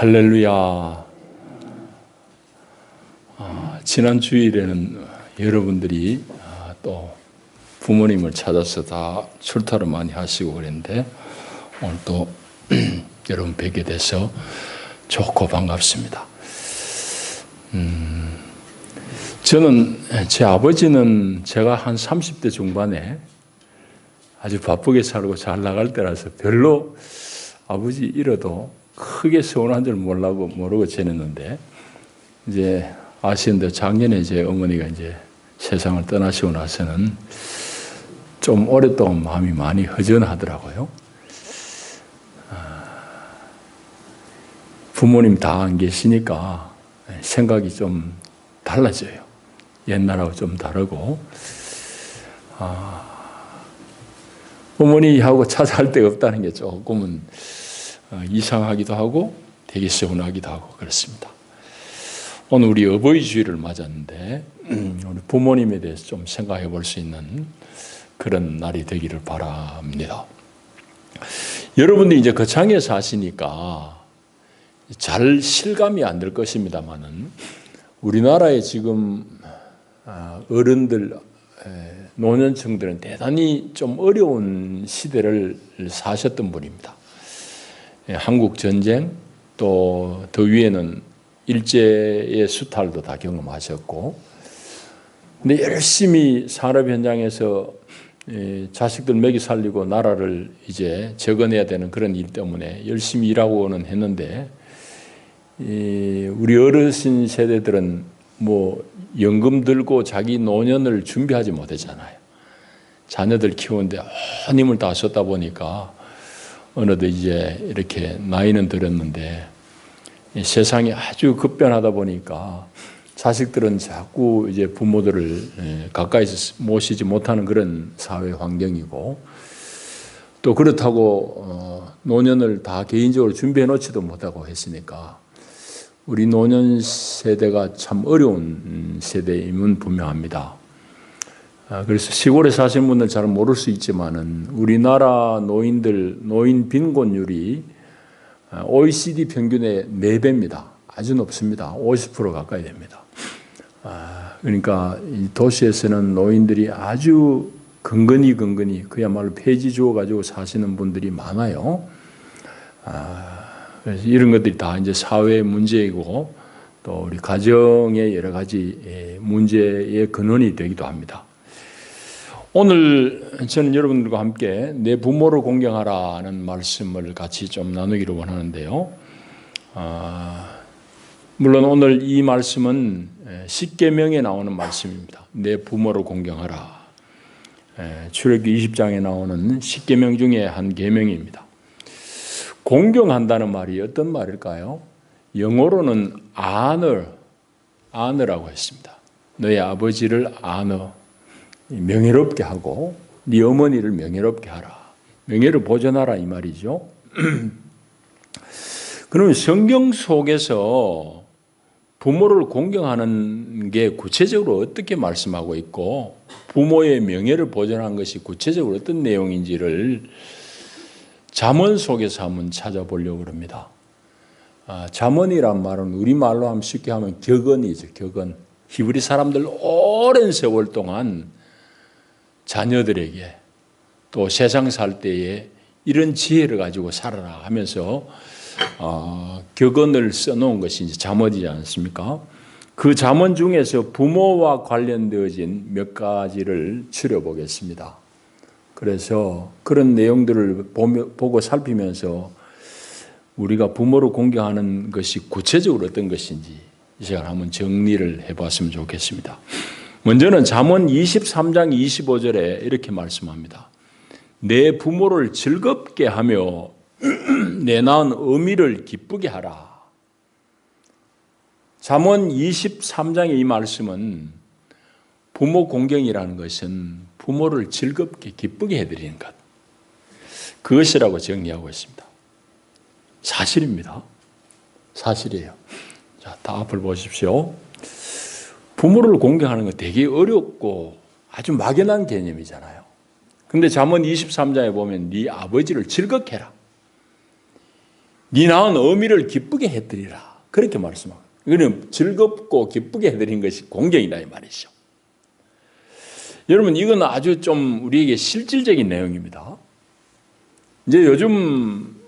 할렐루야. 아, 지난 주일에는 여러분들이 아, 또 부모님을 찾아서 다 출타를 많이 하시고 그랬는데 오늘 또 여러분 뵙게 돼서 좋고 반갑습니다. 음, 저는 제 아버지는 제가 한 30대 중반에 아주 바쁘게 살고 잘 나갈 때라서 별로 아버지 잃어도 크게 서운한 줄 몰라고 모르고 지냈는데 이제 아시는데 작년에 이제 어머니가 이제 세상을 떠나시고 나서는 좀 오랫동안 마음이 많이 허전하더라고요. 아, 부모님 다 안 계시니까 생각이 좀 달라져요. 옛날하고 좀 다르고. 아, 어머니하고 찾아할 데가 없다는 게 조금은 어, 이상하기도 하고 되게 서운하기도 하고 그렇습니다. 오늘 우리 어버이 주일을 맞았는데 우리 부모님에 대해서 좀 생각해 볼 수 있는 그런 날이 되기를 바랍니다. 여러분들이 이제 거창에 사시니까 잘 실감이 안 될 것입니다만은 우리나라에 지금 아, 어른들 노년층들은 대단히 좀 어려운 시대를 사셨던 분입니다. 예, 한국 전쟁 또 더 위에는 일제의 수탈도 다 경험하셨고 근데 열심히 산업 현장에서 예, 자식들 먹이 살리고 나라를 이제 적어내야 되는 그런 일 때문에 열심히 일하고는 했는데 우리 어르신 세대들은 뭐 연금 들고 자기 노년을 준비하지 못했잖아요. 자녀들 키우는데 온 힘을 다 썼다 보니까 어느덧 이제 이렇게 나이는 들었는데 세상이 아주 급변하다 보니까 자식들은 자꾸 이제 부모들을 예, 가까이서 모시지 못하는 그런 사회 환경이고 또 그렇다고 어, 노년을 다 개인적으로 준비해 놓지도 못하고 했으니까 우리 노년 세대가 참 어려운 세대임은 분명합니다. 아, 그래서 시골에 사시는 분들 잘 모를 수 있지만은 우리나라 노인들 노인 빈곤율이 OECD 평균의 4배입니다. 아주 높습니다. 50% 가까이 됩니다. 아, 그러니까 도시에서는 노인들이 아주 근근히 근근히 그야말로 폐지 주어 가지고 사시는 분들이 많아요. 아, 그래서 이런 것들이 다 이제 사회 문제이고 또 우리 가정의 여러 가지 예, 문제의 근원이 되기도 합니다. 오늘 저는 여러분들과 함께 내 부모를 공경하라는 말씀을 같이 좀 나누기를 원하는데요. 아, 물론 오늘 이 말씀은 십계명에 나오는 말씀입니다. 내 부모를 공경하라. 출애굽기 20장에 나오는 십계명 중에 한 계명입니다. 공경한다는 말이 어떤 말일까요? 영어로는 honor, honor라고 했습니다. 너의 아버지를 honor, 명예롭게 하고 네 어머니를 명예롭게 하라. 명예를 보존하라 이 말이죠. 그러면 성경 속에서 부모를 공경하는 게 구체적으로 어떻게 말씀하고 있고 부모의 명예를 보존하는 것이 구체적으로 어떤 내용인지를 잠언 속에서 한번 찾아보려고 합니다. 아, 잠언이란 말은 우리말로 하면 쉽게 하면 격언이죠. 격언. 히브리 사람들 오랜 세월 동안 자녀들에게 또 세상 살 때에 이런 지혜를 가지고 살아라 하면서 어, 격언을 써놓은 것이 이제 잠언이지 않습니까? 그 잠언 중에서 부모와 관련되어진 몇 가지를 추려보겠습니다. 그래서 그런 내용들을 보며, 보고 살피면서 우리가 부모를 공경하는 것이 구체적으로 어떤 것인지 이 시간 한번 정리를 해봤으면 좋겠습니다. 먼저는 잠언 23장 25절에 이렇게 말씀합니다. 내 부모를 즐겁게 하며 내 낳은 어미를 기쁘게 하라. 잠언 23장의 이 말씀은 부모 공경이라는 것은 부모를 즐겁게 기쁘게 해드리는 것. 그것이라고 정리하고 있습니다. 사실입니다. 사실이에요. 자, 다 앞을 보십시오. 부모를 공경하는 거 되게 어렵고 아주 막연한 개념이잖아요. 근데 잠언 23장에 보면 네 아버지를 즐겁게 해라. 네 낳은 어미를 기쁘게 해드리라. 그렇게 말씀하고. 이거는 즐겁고 기쁘게 해드린 것이 공경이다 이 말이죠. 여러분 이건 아주 좀 우리에게 실질적인 내용입니다. 이제 요즘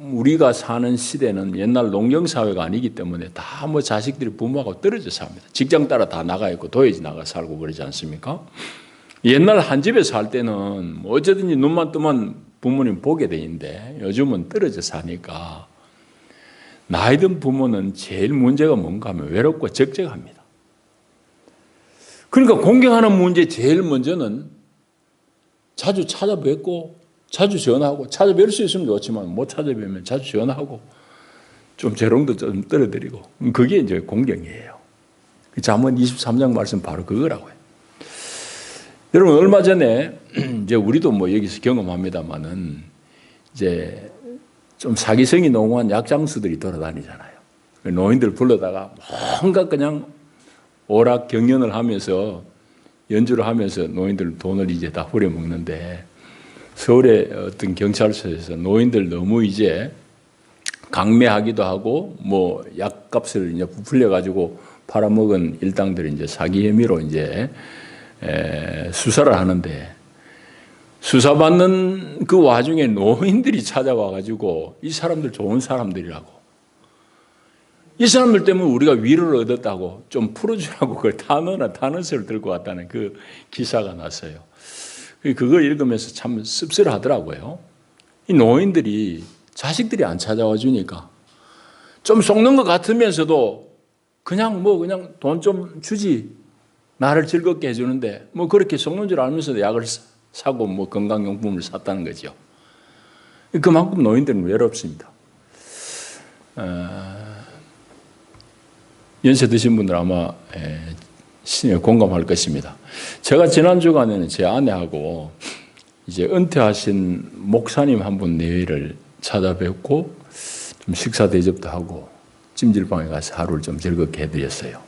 우리가 사는 시대는 옛날 농경 사회가 아니기 때문에 다 뭐 자식들이 부모하고 떨어져 삽니다. 직장 따라 다 나가 있고 도예지 나가 살고 그러지 않습니까? 옛날 한 집에 살 때는 뭐 어쩌든지 눈만 뜨면 부모님 보게 되는데 요즘은 떨어져 사니까 나이 든 부모는 제일 문제가 뭔가 하면 외롭고 적적합니다. 그러니까 공경하는 문제 제일 먼저는 자주 찾아뵙고 자주 전화하고 찾아뵐 수 있으면 좋지만 못 찾아뵈면 자주 전화하고 좀 재롱도 좀 떨어뜨리고 그게 이제 공경이에요. 그 잠언 23장 말씀 바로 그거라고요. 여러분 얼마 전에 이제 우리도 뭐 여기서 경험합니다만은 이제 좀 사기성이 농후한 약장수들이 돌아다니잖아요. 노인들 불러다가 뭔가 그냥 오락 경연을 하면서 연주를 하면서 노인들 돈을 이제 다 후려 먹는데 서울의 어떤 경찰서에서 노인들 너무 이제 강매하기도 하고 뭐 약값을 이제 부풀려 가지고 팔아먹은 일당들이 이제 사기 혐의로 이제 수사를 하는데 수사받는 그 와중에 노인들이 찾아와 가지고 이 사람들 좋은 사람들이라고 이 사람들 때문에 우리가 위로를 얻었다고 좀 풀어주라고 그걸 단어나 단어서를 들고 왔다는 그 기사가 났어요. 그걸 읽으면서 참 씁쓸하더라고요. 이 노인들이 자식들이 안 찾아와 주니까 좀 속는 것 같으면서도 그냥 뭐 그냥 돈 좀 주지 나를 즐겁게 해주는데 뭐 그렇게 속는 줄 알면서도 약을 사고 뭐 건강용품을 샀다는 거죠. 그만큼 노인들은 외롭습니다. 어, 연세 드신 분들 아마 공감할 것입니다. 제가 지난 주간에는 제 아내하고 이제 은퇴하신 목사님 한 분 내외를 찾아뵙고 좀 식사 대접도 하고 찜질방에 가서 하루를 좀 즐겁게 해드렸어요.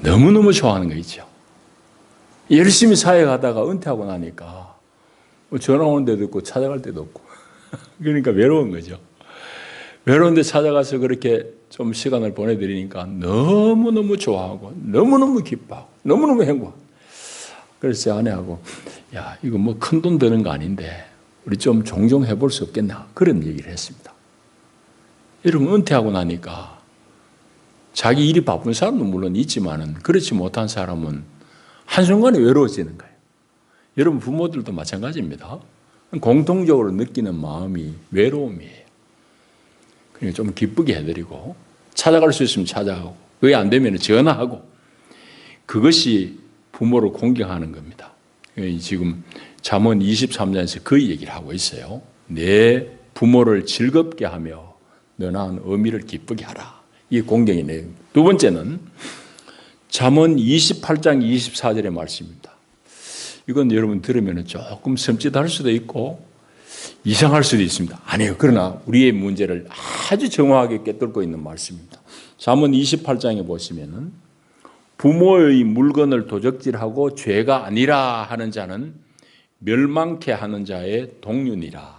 너무너무 좋아하는 거 있죠. 열심히 사역하다가 은퇴하고 나니까 뭐 전화 오는 데도 없고 찾아갈 데도 없고 그러니까 외로운 거죠. 외로운데 찾아가서 그렇게 좀 시간을 보내드리니까 너무너무 좋아하고 너무너무 기뻐하고 너무너무 행복하고 그래서 제 아내하고 야 이거 뭐 큰돈 드는 거 아닌데 우리 좀 종종 해볼 수 없겠나 그런 얘기를 했습니다. 여러분 은퇴하고 나니까 자기 일이 바쁜 사람도 물론 있지만은 그렇지 못한 사람은 한순간에 외로워지는 거예요. 여러분 부모들도 마찬가지입니다. 공통적으로 느끼는 마음이 외로움이에요. 그러니까 좀 기쁘게 해드리고 찾아갈 수 있으면 찾아가고 그게 안 되면 전화하고 그것이 부모를 공경하는 겁니다. 지금 잠언 23장에서 그 얘기를 하고 있어요. 내 부모를 즐겁게 하며 너나 어미를 기쁘게 하라. 이 공경의 내용. 두 번째는 잠언 28장 24절의 말씀입니다. 이건 여러분 들으면 조금 섬찟할 수도 있고 이상할 수도 있습니다. 아니요. 그러나 우리의 문제를 아주 정확하게 깨뚫고 있는 말씀입니다. 잠언 28장에 보시면은 부모의 물건을 도적질하고 죄가 아니라 하는 자는 멸망케 하는 자의 동륜이라.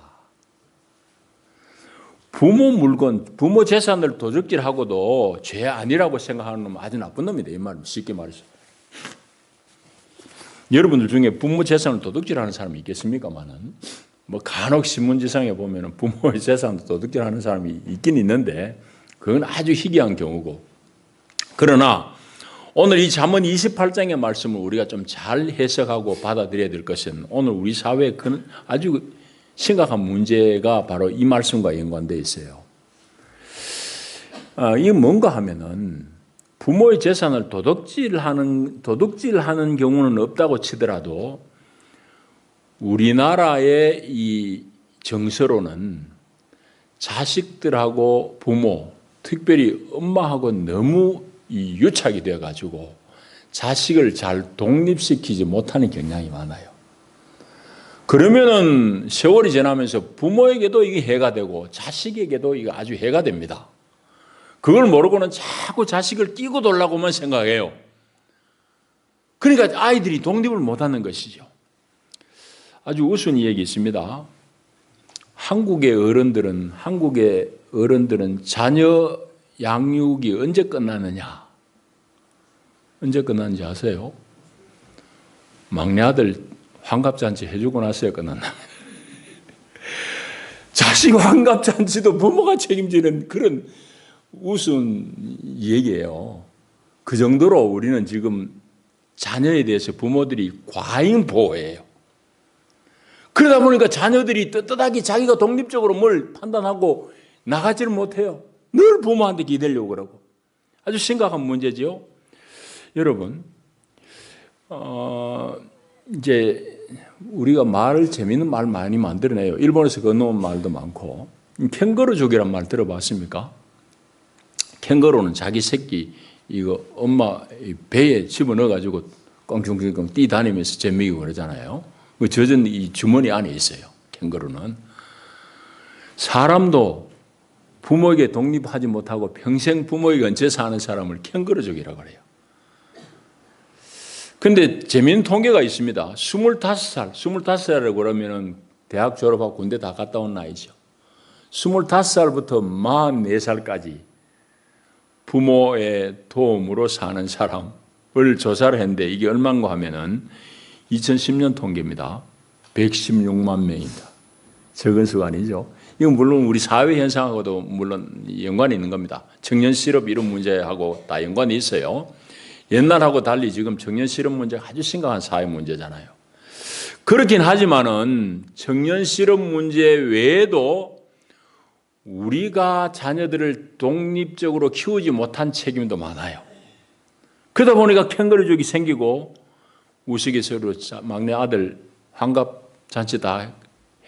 부모 물건, 부모 재산을 도적질하고도 죄 아니라고 생각하는 놈은 아주 나쁜 놈이다. 이 말은 쉽게 말해서. 여러분들 중에 부모 재산을 도둑질하는 사람이 있겠습니까만은 뭐 간혹 신문지상에 보면 부모의 재산을 도둑질 하는 사람이 있긴 있는데 그건 아주 희귀한 경우고 그러나 오늘 이 잠언 28장의 말씀을 우리가 좀 잘 해석하고 받아들여야 될 것은 오늘 우리 사회에 아주 심각한 문제가 바로 이 말씀과 연관되어 있어요. 아, 이게 뭔가 하면은 부모의 재산을 도둑질하는 도둑질하는 경우는 없다고 치더라도 우리나라의 이 정서로는 자식들하고 부모, 특별히 엄마하고 너무 이 유착이 되어 가지고 자식을 잘 독립시키지 못하는 경향이 많아요. 그러면은 세월이 지나면서 부모에게도 이게 해가 되고 자식에게도 이게 아주 해가 됩니다. 그걸 모르고는 자꾸 자식을 끼고 돌라고만 생각해요. 그러니까 아이들이 독립을 못하는 것이죠. 아주 우스운 얘기 있습니다. 한국의 어른들은 한국의 어른들은 자녀 양육이 언제 끝나느냐? 언제 끝나는지 아세요? 막내 아들 환갑잔치 해주고 나서야 끝났나? 자식 환갑잔치도 부모가 책임지는 그런 우스운 얘기예요. 그 정도로 우리는 지금 자녀에 대해서 부모들이 과잉 보호해요. 그러다 보니까 자녀들이 떳떳하게 자기가 독립적으로 뭘 판단하고 나가지를 못해요. 늘 부모한테 기대려고 그러고. 아주 심각한 문제지요. 여러분, 어, 이제 우리가 말을 재밌는 말 많이 만들어내요. 일본에서 건너온 말도 많고. 캥거루족이란 말 들어봤습니까? 캥거루는 자기 새끼 이거 엄마 배에 집어넣어가지고 껑충껑 뛰다니면서 재미고 그러잖아요. 그 젖은 이 주머니 안에 있어요. 캥거루는. 사람도 부모에게 독립하지 못하고 평생 부모에게 얹혀 사는 사람을 캥거루족이라고 그래요. 근데 재미있는 통계가 있습니다. 25살, 25살이라고 그러면은 대학 졸업하고 군대 다 갔다 온 나이죠. 25살부터 44살까지 부모의 도움으로 사는 사람을 조사를 했는데 이게 얼마인가 하면은 2010년 통계입니다. 116만 명입니다. 적은 수가 아니죠. 이건 물론 우리 사회 현상하고도 물론 연관이 있는 겁니다. 청년 실업 이런 문제하고 다 연관이 있어요. 옛날하고 달리 지금 청년 실업 문제가 아주 심각한 사회 문제잖아요. 그렇긴 하지만은 청년 실업 문제 외에도 우리가 자녀들을 독립적으로 키우지 못한 책임도 많아요. 그러다 보니까 캥거루족이 생기고 우스갯소리로 막내 아들 환갑 잔치 다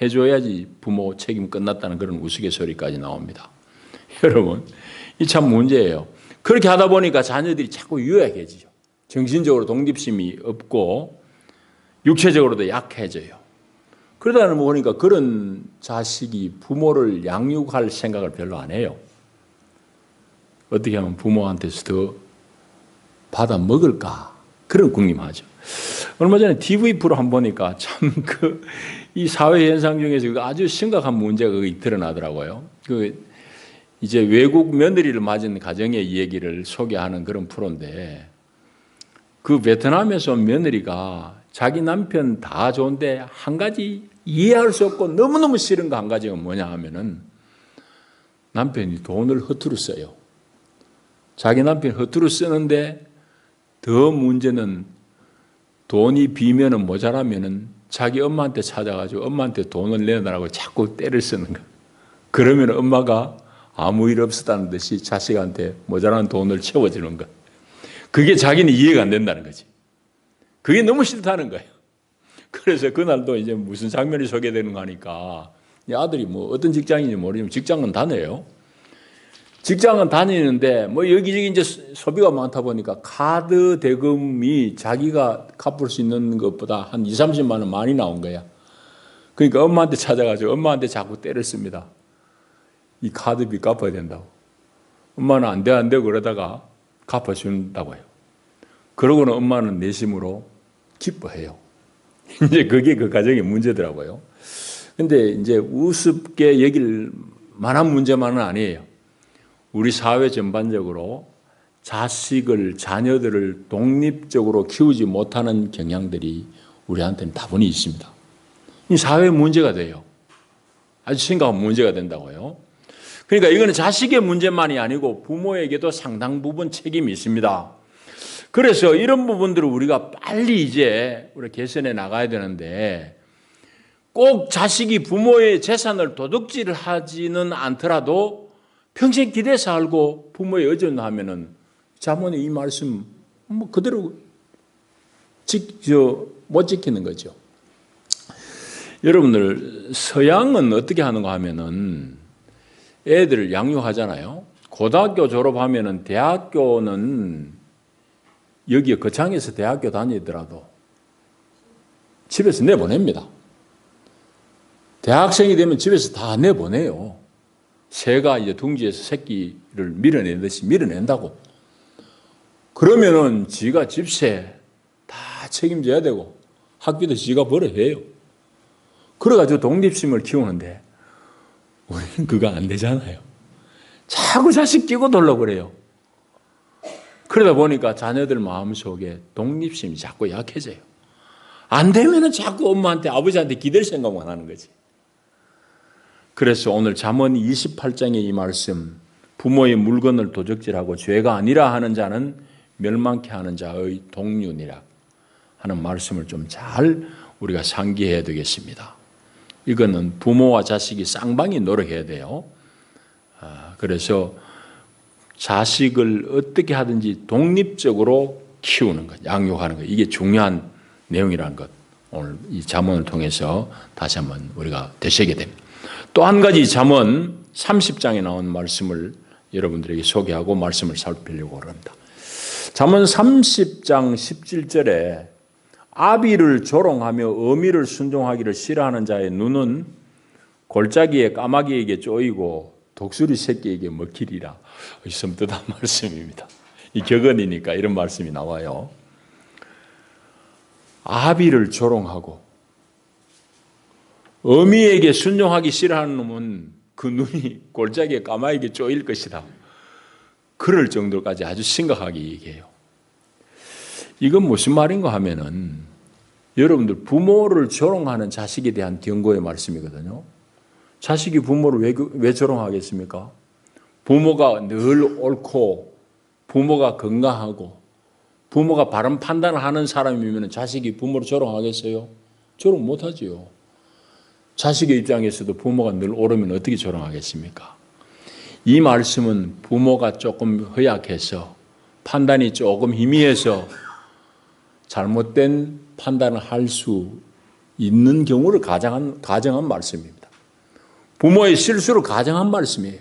해줘야지 부모 책임 끝났다는 그런 우스갯소리까지 나옵니다. 여러분, 이 참 문제예요. 그렇게 하다 보니까 자녀들이 자꾸 유약해지죠. 정신적으로 독립심이 없고 육체적으로도 약해져요. 그러다 보니까 그런 자식이 부모를 양육할 생각을 별로 안 해요. 어떻게 하면 부모한테서 더 받아 먹을까? 그런 궁금하죠. 얼마 전에 TV 프로 한 보니까 참 그 이 사회 현상 중에서 그 아주 심각한 문제가 드러나더라고요. 그 이제 외국 며느리를 맞은 가정의 얘기를 소개하는 그런 프로인데 그 베트남에서 온 며느리가 자기 남편 다 좋은데 한 가지 이해할 수 없고 너무너무 싫은 거 한 가지가 뭐냐 하면은 남편이 돈을 허투루 써요. 자기 남편이 허투루 쓰는데 더 문제는 돈이 비면은 모자라면은 자기 엄마한테 찾아가지고 엄마한테 돈을 내놔라고 자꾸 때를 쓰는 거. 그러면 엄마가 아무 일 없었다는 듯이 자식한테 모자란 돈을 채워주는 것. 그게 자기는 이해가 안 된다는 거지. 그게 너무 싫다는 거예요. 그래서 그날도 이제 무슨 장면이 소개되는 거 하니까 아들이 뭐 어떤 직장인지 모르지만 직장은 다녀요. 직장은 다니는데 뭐 여기저기 이제 소비가 많다 보니까 카드 대금이 자기가 갚을 수 있는 것보다 한 2, 30만 원 많이 나온 거야. 그러니까 엄마한테 찾아가지고 엄마한테 자꾸 때를 씁니다. 이 카드비 갚아야 된다고. 엄마는 안 돼, 안 돼, 그러다가 갚아준다고 해요. 그러고는 엄마는 내심으로 기뻐해요. 이제 그게 그 가정의 문제더라고요. 근데 이제 우습게 여길 만한 문제만은 아니에요. 우리 사회 전반적으로 자식을, 자녀들을 독립적으로 키우지 못하는 경향들이 우리한테는 다분히 있습니다. 이 사회 문제가 돼요. 아주 심각한 문제가 된다고요. 그러니까 이거는 자식의 문제만이 아니고 부모에게도 상당 부분 책임이 있습니다. 그래서 이런 부분들을 우리가 빨리 이제 우리 개선해 나가야 되는데 꼭 자식이 부모의 재산을 도둑질을 하지는 않더라도 평생 기대 살고 부모의 의존하면은 자문의 이 말씀 뭐 그대로 지, 저, 못 지키는 거죠. 여러분들 서양은 어떻게 하는가 하면은 애들을 양육하잖아요. 고등학교 졸업하면은 대학교는 여기 거창에서 대학교 다니더라도 집에서 내보냅니다. 대학생이 되면 집에서 다 내보내요. 새가 이제 둥지에서 새끼를 밀어내듯이 밀어낸다고. 그러면은 지가 집세 다 책임져야 되고 학비도 지가 벌어야 해요. 그래가지고 독립심을 키우는데 우리는 그거 안 되잖아요. 자꾸 자식 끼고 돌려 그래요. 그러다 보니까 자녀들 마음속에 독립심이 자꾸 약해져요. 안 되면은 자꾸 엄마한테 아버지한테 기댈 생각만 하는 거지. 그래서 오늘 잠언 28장의 이 말씀 부모의 물건을 도적질하고 죄가 아니라 하는 자는 멸망케 하는 자의 동륜이라 하는 말씀을 좀 잘 우리가 상기해야 되겠습니다. 이거는 부모와 자식이 쌍방이 노력해야 돼요. 아, 그래서 자식을 어떻게 하든지 독립적으로 키우는 것, 양육하는 것, 이게 중요한 내용이라는 것, 오늘 이 잠언을 통해서 다시 한번 우리가 되새게 됩니다. 또 한 가지 잠언 30장에 나온 말씀을 여러분들에게 소개하고 말씀을 살피려고 합니다. 잠언 30장 17절에 아비를 조롱하며 어미를 순종하기를 싫어하는 자의 눈은 골짜기에 까마귀에게 쪼이고 독수리 새끼에게 먹히리라. 섬뜩한 말씀입니다. 이 격언이니까 이런 말씀이 나와요. 아비를 조롱하고 어미에게 순종하기 싫어하는 놈은 그 눈이 골짜기에 까마귀에게 쪼일 것이다. 그럴 정도까지 아주 심각하게 얘기해요. 이건 무슨 말인가 하면은 여러분들 부모를 조롱하는 자식에 대한 경고의 말씀이거든요. 자식이 부모를 왜, 왜 조롱하겠습니까? 부모가 늘 옳고 부모가 건강하고 부모가 바른 판단을 하는 사람이면 자식이 부모를 조롱하겠어요? 조롱 못하지요. 자식의 입장에서도 부모가 늘 옳으면 어떻게 조롱하겠습니까? 이 말씀은 부모가 조금 허약해서 판단이 조금 희미해서 잘못된 판단을 할 수 있는 경우를 가정한, 가정한 말씀입니다. 부모의 실수를 가정한 말씀이에요.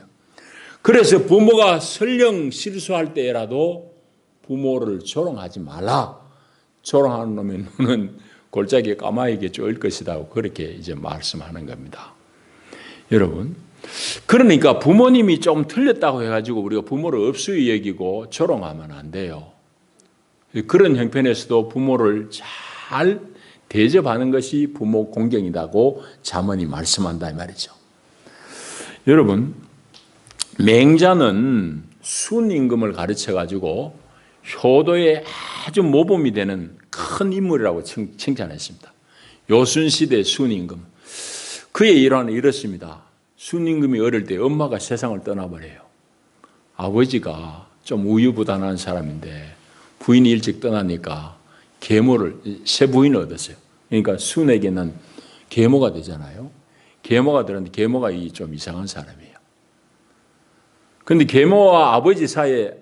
그래서 부모가 설령 실수할 때라도 부모를 조롱하지 말라. 조롱하는 놈의 눈은 골짜기에 까마에게 쪼일 것이다. 그렇게 이제 말씀하는 겁니다. 여러분, 그러니까 부모님이 좀 틀렸다고 해가지고 우리가 부모를 업수히 여기고 조롱하면 안 돼요. 그런 형편에서도 부모를 잘 대접하는 것이 부모 공경이라고 자문이 말씀한다 이 말이죠. 여러분, 맹자는 순임금을 가르쳐 가지고 효도에 아주 모범이 되는 큰 인물이라고 칭찬했습니다. 요순 시대 순임금. 그의 일화는 이렇습니다. 순임금이 어릴 때 엄마가 세상을 떠나버려요. 아버지가 좀 우유부단한 사람인데 부인이 일찍 떠나니까 계모를 새 부인을 얻었어요. 그러니까 순에게는 계모가 되잖아요. 계모가 들었는데 계모가 좀 이상한 사람이에요. 근데 계모와 아버지 사이에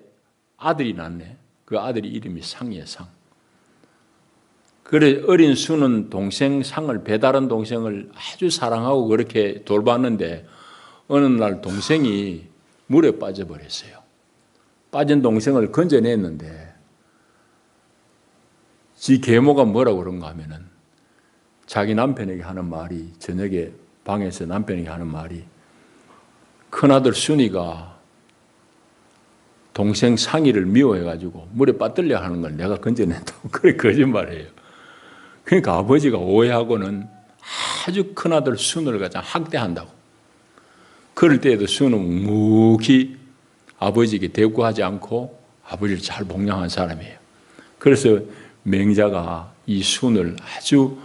아들이 낳네. 그 아들이 이름이 상이에요, 상. 그래 어린 수는 동생 상을 배다른 동생을 아주 사랑하고 그렇게 돌봤는데 어느 날 동생이 물에 빠져버렸어요. 빠진 동생을 건져냈는데 지 계모가 뭐라고 그런가 하면은 자기 남편에게 하는 말이 저녁에 방에서 남편에게 하는 말이 큰아들 순이가 동생 상의를 미워해가지고 물에 빠뜨려 하는 걸 내가 건져낸다고 그래 거짓말이에요. 그러니까 아버지가 오해하고는 아주 큰아들 순을 가장 학대한다고. 그럴 때에도 순은 묵히 아버지에게 대꾸하지 않고 아버지를 잘 복양한 사람이에요. 그래서 맹자가 이 순을 아주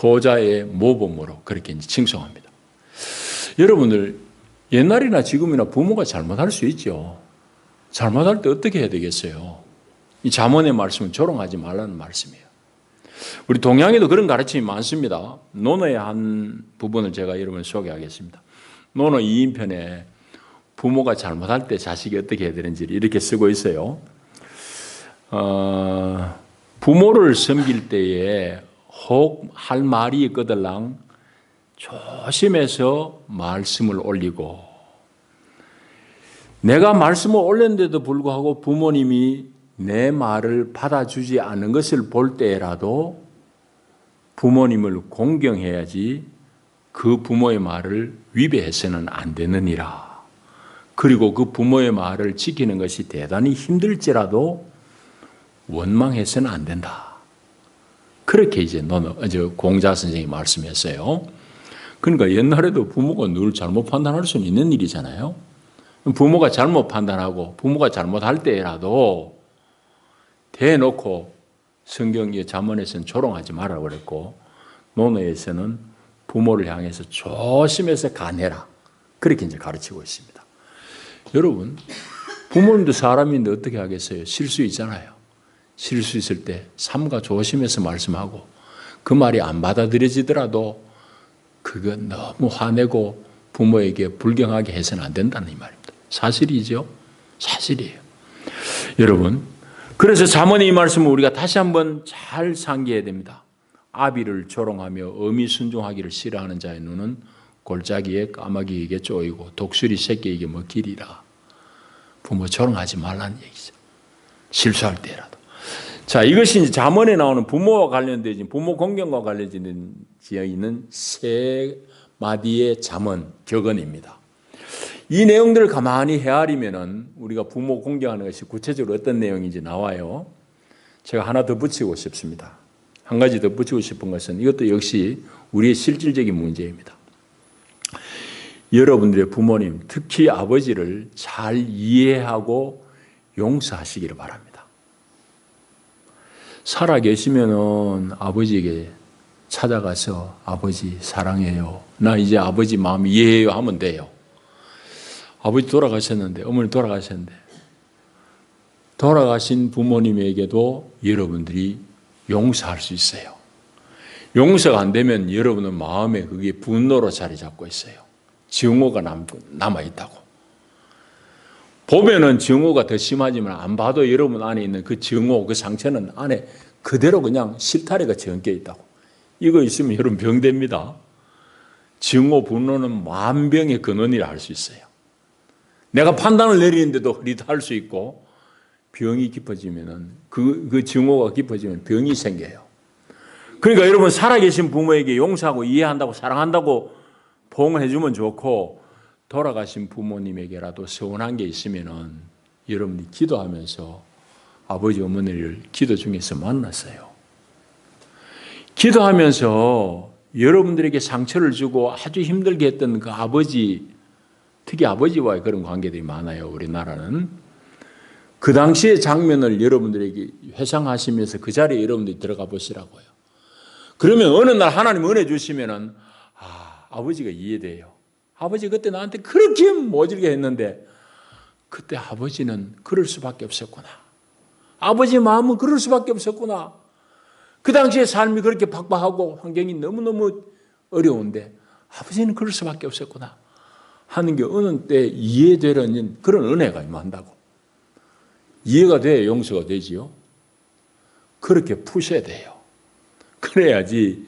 효자의 모범으로 그렇게 칭송합니다. 여러분들 옛날이나 지금이나 부모가 잘못할 수 있죠. 잘못할 때 어떻게 해야 되겠어요? 이 자문의 말씀은 조롱하지 말라는 말씀이에요. 우리 동양에도 그런 가르침이 많습니다. 논어의 한 부분을 제가 여러분 소개하겠습니다. 논어 2인편에 부모가 잘못할 때 자식이 어떻게 해야 되는지 이렇게 쓰고 있어요. 어, 부모를 섬길 때에 혹 할 말이 있거들랑 조심해서 말씀을 올리고 내가 말씀을 올렸는데도 불구하고 부모님이 내 말을 받아주지 않은 것을 볼 때라도 부모님을 공경해야지 그 부모의 말을 위배해서는 안 되느니라. 그리고 그 부모의 말을 지키는 것이 대단히 힘들지라도 원망해서는 안 된다. 그렇게 이제 공자 선생이 말씀했어요. 그러니까 옛날에도 부모가 늘 잘못 판단할 수는 있는 일이잖아요. 부모가 잘못 판단하고 부모가 잘못할 때라도 대놓고 성경의 자문에서는 조롱하지 말라 그랬고 논어에서는 부모를 향해서 조심해서 간해라. 그렇게 이제 가르치고 있습니다. 여러분, 부모님도 사람인데 어떻게 하겠어요? 실수 있잖아요. 실수 있을 때 삼가 조심해서 말씀하고 그 말이 안 받아들여지더라도 그거 너무 화내고 부모에게 불경하게 해서는 안 된다는 이 말입니다. 사실이죠? 사실이에요. 여러분, 그래서 자문의 이 말씀을 우리가 다시 한번 잘 상기해야 됩니다. 아비를 조롱하며 어미 순종하기를 싫어하는 자의 눈은 골짜기에 까마귀에게 쪼이고 독수리 새끼에게 먹기리라. 부모 조롱하지 말라는 얘기죠. 실수할 때라도. 자, 이것이 잠언에 나오는 부모와 관련된 부모 공경과 관련된 지어 있는 세 마디의 잠언 격언입니다. 이 내용들을 가만히 헤아리면은 우리가 부모 공경하는 것이 구체적으로 어떤 내용인지 나와요. 제가 하나 더 붙이고 싶습니다. 한 가지 더 붙이고 싶은 것은 이것도 역시 우리의 실질적인 문제입니다. 여러분들의 부모님, 특히 아버지를 잘 이해하고 용서하시기를 바랍니다. 살아 계시면은 아버지에게 찾아가서 아버지 사랑해요. 나 이제 아버지 마음 이해해요 하면 돼요. 아버지 돌아가셨는데, 어머니 돌아가셨는데, 돌아가신 부모님에게도 여러분들이 용서할 수 있어요. 용서가 안 되면 여러분은 마음에 그게 분노로 자리 잡고 있어요. 증오가 남, 남아있다고. 보면은 증오가 더 심하지만 안 봐도 여러분 안에 있는 그 증오, 그 상처는 안에 그대로 그냥 실타래가 엉겨 있다고. 이거 있으면 여러분 병됩니다. 증오, 분노는 만병의 근원이라 할 수 있어요. 내가 판단을 내리는데도 흐릿할 수 있고 병이 깊어지면은 그, 그 증오가 깊어지면 병이 생겨요. 그러니까 여러분 살아계신 부모에게 용서하고 이해한다고 사랑한다고 봉해주면 좋고 돌아가신 부모님에게라도 서운한 게 있으면은 여러분이 기도하면서 아버지 어머니를 기도 중에서 만났어요. 기도하면서 여러분들에게 상처를 주고 아주 힘들게 했던 그 아버지, 특히 아버지와의 그런 관계들이 많아요. 우리나라는. 그 당시의 장면을 여러분들에게 회상하시면서 그 자리에 여러분들이 들어가 보시라고요. 그러면 어느 날 하나님 은혜 주시면은 아, 아버지가 이해돼요. 아버지 그때 나한테 그렇게 모질게 했는데 그때 아버지는 그럴 수밖에 없었구나. 아버지 마음은 그럴 수밖에 없었구나. 그 당시에 삶이 그렇게 팍팍하고 환경이 너무너무 어려운데 아버지는 그럴 수밖에 없었구나. 하는 게 어느 때 이해되는 그런 은혜가 임한다고. 이해가 돼 용서가 되지요. 그렇게 푸셔야 돼요. 그래야지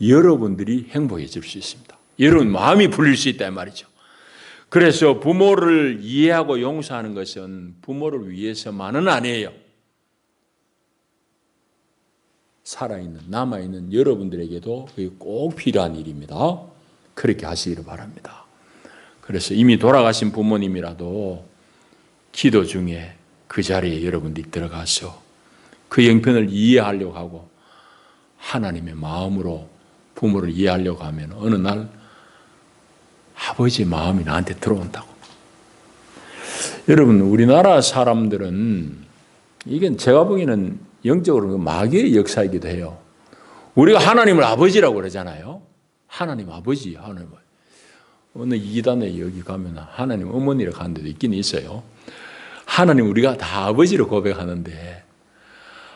여러분들이 행복해질 수 있습니다. 여러분 마음이 풀릴 수 있다 말이죠. 그래서 부모를 이해하고 용서하는 것은 부모를 위해서만은 아니에요. 살아있는, 남아있는 여러분들에게도 꼭 필요한 일입니다. 그렇게 하시기를 바랍니다. 그래서 이미 돌아가신 부모님이라도 기도 중에 그 자리에 여러분들이 들어가서 그 형편을 이해하려고 하고 하나님의 마음으로 부모를 이해하려고 하면 어느 날 아버지 마음이 나한테 들어온다고. 여러분, 우리나라 사람들은 이게 제가 보기에는 영적으로 마귀의 역사이기도 해요. 우리가 하나님을 아버지라고 그러잖아요. 하나님 아버지, 하나님. 어느 이단에 여기 가면 하나님 어머니라고 하는 데도 있긴 있어요. 하나님 우리가 다 아버지로 고백하는데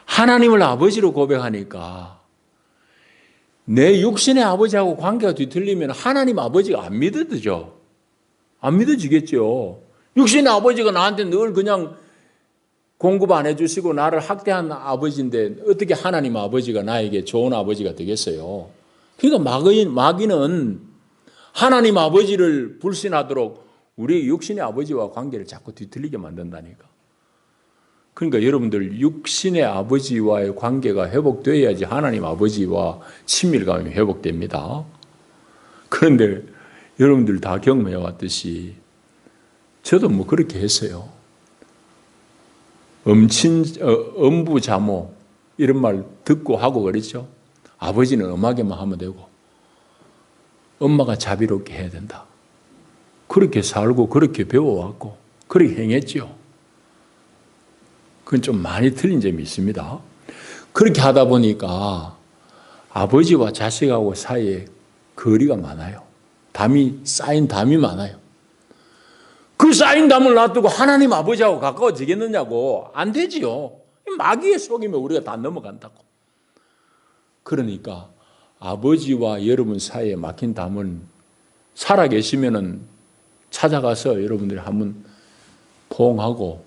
하나님을 아버지로 고백하니까 내 육신의 아버지하고 관계가 뒤틀리면 하나님 아버지가 안 믿어지죠. 안 믿어지겠죠. 육신의 아버지가 나한테 늘 그냥 공급 안 해주시고 나를 학대한 아버지인데 어떻게 하나님 아버지가 나에게 좋은 아버지가 되겠어요? 그러니까 마귀, 마귀는 하나님 아버지를 불신하도록 우리 육신의 아버지와 관계를 자꾸 뒤틀리게 만든다니까. 그러니까 여러분들 육신의 아버지와의 관계가 회복되어야지 하나님 아버지와 친밀감이 회복됩니다. 그런데 여러분들 다 경험해 왔듯이 저도 뭐 그렇게 했어요. 엄친, 어, 엄부자모 이런 말 듣고 하고 그랬죠. 아버지는 엄하게만 하면 되고 엄마가 자비롭게 해야 된다. 그렇게 살고 그렇게 배워왔고 그렇게 행했죠. 그건 좀 많이 틀린 점이 있습니다. 그렇게 하다 보니까 아버지와 자식하고 사이에 거리가 많아요. 담이 쌓인 담이 많아요. 그 쌓인 담을 놔두고 하나님 아버지하고 가까워지겠느냐고 안 되지요. 마귀의 속임에 우리가 다 넘어간다고. 그러니까 아버지와 여러분 사이에 막힌 담은 살아 계시면은 찾아가서 여러분들이 한번 포옹하고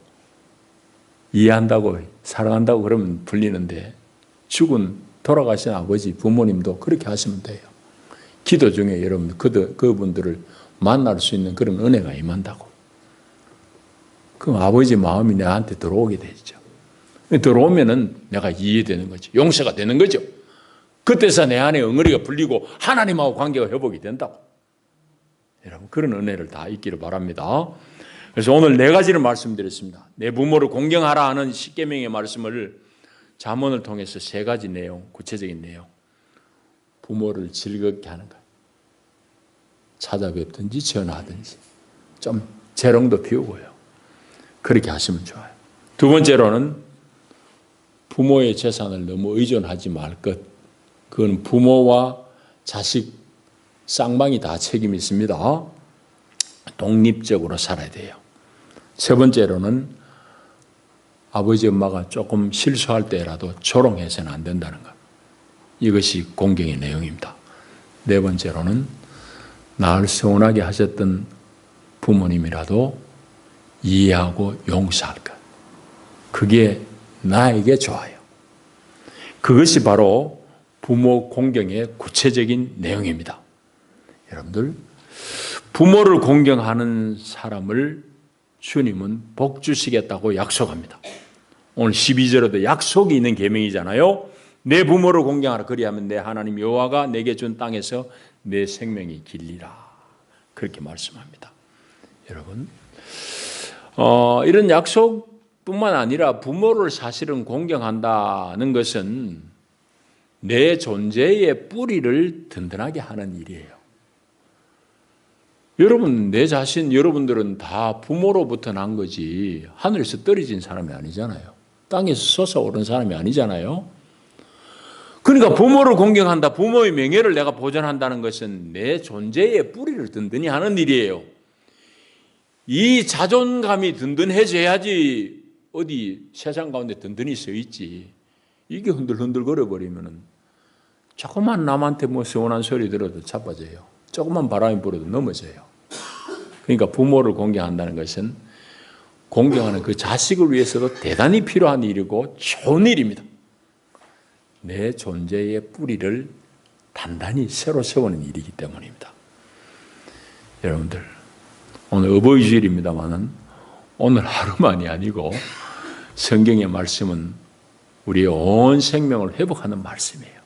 이해한다고 사랑한다고 그러면 풀리는데 죽은 돌아가신 아버지 부모님도 그렇게 하시면 돼요. 기도 중에 여러분 그 그분들을 만날 수 있는 그런 은혜가 임한다고. 그럼 아버지 마음이 내한테 들어오게 되죠. 들어오면은 내가 이해되는 거죠. 용서가 되는 거죠. 그때서 내 안에 엉어리가 풀리고 하나님하고 관계가 회복이 된다고. 여러분 그런 은혜를 다 있기를 바랍니다. 그래서 오늘 네 가지를 말씀드렸습니다. 내 부모를 공경하라 하는 십계명의 말씀을 잠언을 통해서 세 가지 내용, 구체적인 내용. 부모를 즐겁게 하는 것. 찾아뵙든지 전화하든지 좀 재롱도 피우고요. 그렇게 하시면 좋아요. 두 번째로는 부모의 재산을 너무 의존하지 말 것. 그건 부모와 자식 쌍방이 다 책임이 있습니다. 독립적으로 살아야 돼요. 세 번째로는 아버지 엄마가 조금 실수할 때라도 조롱해서는 안 된다는 것. 이것이 공경의 내용입니다. 네 번째로는 나를 서운하게 하셨던 부모님이라도 이해하고 용서할 것. 그게 나에게 좋아요. 그것이 바로 부모 공경의 구체적인 내용입니다. 여러분들, 부모를 공경하는 사람을 주님은 복 주시겠다고 약속합니다. 오늘 12절에도 약속이 있는 계명이잖아요. 내 부모를 공경하라 그리하면 내 하나님 여호와가 내게 준 땅에서 내 생명이 길리라. 그렇게 말씀합니다. 여러분, 어, 이런 약속뿐만 아니라 부모를 사실은 공경한다는 것은 내 존재의 뿌리를 든든하게 하는 일이에요. 여러분, 내 자신, 여러분들은 다 부모로부터 난 거지, 하늘에서 떨어진 사람이 아니잖아요. 땅에서 솟아오른 사람이 아니잖아요. 그러니까 부모를 공경한다, 부모의 명예를 내가 보존한다는 것은 내 존재의 뿌리를 든든히 하는 일이에요. 이 자존감이 든든해져야지 어디 세상 가운데 든든히 서 있지. 이게 흔들흔들거려 버리면은 조금만 남한테 뭐 서운한 소리 들어도 자빠져요. 조금만 바람이 불어도 넘어져요. 그러니까 부모를 공경한다는 것은 공경하는 그 자식을 위해서도 대단히 필요한 일이고 좋은 일입니다. 내 존재의 뿌리를 단단히 새로 세우는 일이기 때문입니다. 여러분들, 오늘 어버이 주일입니다만은 오늘 하루만이 아니고 성경의 말씀은 우리의 온 생명을 회복하는 말씀이에요.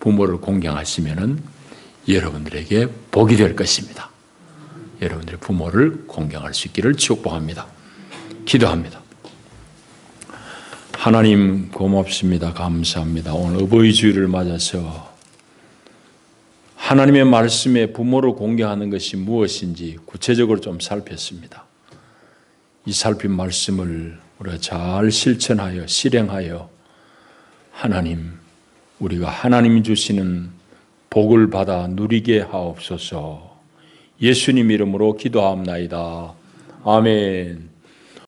부모를 공경하시면은 여러분들에게 복이 될 것입니다. 여러분들의 부모를 공경할 수 있기를 축복합니다. 기도합니다. 하나님 고맙습니다. 감사합니다. 오늘 어버이 주일을 맞아서 하나님의 말씀에 부모를 공경하는 것이 무엇인지 구체적으로 좀 살폈습니다. 이 살핀 말씀을 우리가 잘 실천하여 실행하여 하나님 우리가 하나님이 주시는 복을 받아 누리게 하옵소서. 예수님 이름으로 기도하옵나이다. 아멘.